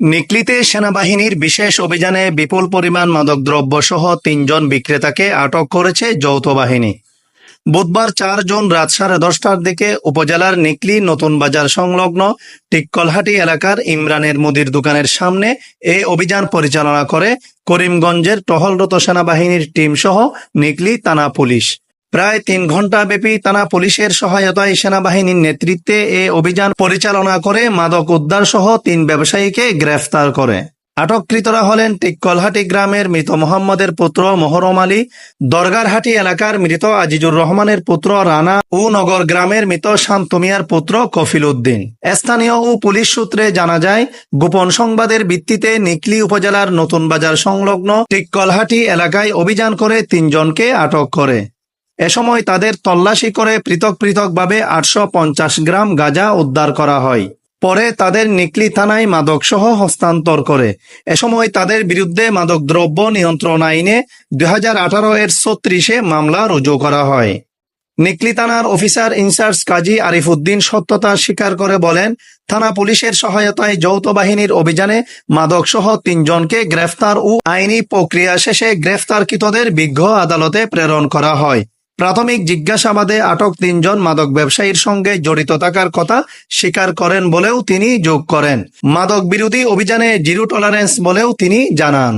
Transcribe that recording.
নিকলিতে সেনাবাহিনীর বিশেষ অভিযানে বিপুল পরিমাণ মাদকদ্রব্য সহ তিনজন বিক্রেতাকে আটক করেছে যৌথ বাহিনী। বুধবার চার জুন রাত সাড়ে দশটার দিকে উপজেলার নিকলি নতুন বাজার সংলগ্ন টিক্কলহাটি এলাকার ইমরানের মুদির দোকানের সামনে এই অভিযান পরিচালনা করে করিমগঞ্জের টহলরত সেনাবাহিনীর টিম সহ নিকলি থানা পুলিশ। প্রায় তিন ঘণ্টা ব্যাপী থানা পুলিশের সহায়তায় সেনাবাহিনীর নেতৃত্বে এ অভিযান পরিচালনা করে মাদক উদ্ধার সহ তিন ব্যবসায়ীকে গ্রেফতার করে। আটককৃতরা হলেন টিক্কলহাটি গ্রামের মৃত মোহাম্মদের পুত্র মোহরম আলী, দরগারহাটি এলাকার মৃত আজিজুর রহমানের পুত্র রানা ও নগর গ্রামের মৃত শান্তমিয়ার পুত্র কফিল উদ্দিন। স্থানীয় ও পুলিশ সূত্রে জানা যায়, গোপন সংবাদের ভিত্তিতে নিকলি উপজেলার নতুন বাজার সংলগ্ন টিক্কলহাটি এলাকায় অভিযান করে তিনজনকে আটক করে। এ সময় তাদের তল্লাশি করে পৃথক পৃথকভাবে আটশো পঞ্চাশ গ্রাম গাঁজা উদ্ধার করা হয়। পরে তাদের নিকলি থানায় মাদকসহ হস্তান্তর করে। এ সময় তাদের বিরুদ্ধে মাদক দ্রব্য নিয়ন্ত্রণ আইনে দু হাজার আঠারো এর ছত্রিশে মামলা রুজু করা হয়। নিকলি থানার অফিসার ইনচার্জ কাজী আরিফুদ্দিন সত্যতা স্বীকার করে বলেন, থানা পুলিশের সহায়তায় যৌথ বাহিনীর অভিযানে মাদকসহ তিনজনকে গ্রেফতার ও আইনি প্রক্রিয়া শেষে গ্রেফতারকৃতদের বিজ্ঞ আদালতে প্রেরণ করা হয়। প্রাথমিক জিজ্ঞাসাবাদে আটক তিনজন মাদক ব্যবসায়ীর সঙ্গে জড়িত থাকার কথা স্বীকার করেন বলেও তিনি যোগ করেন। মাদক বিরোধী অভিযানে জিরো টলারেন্স বলেও তিনি জানান।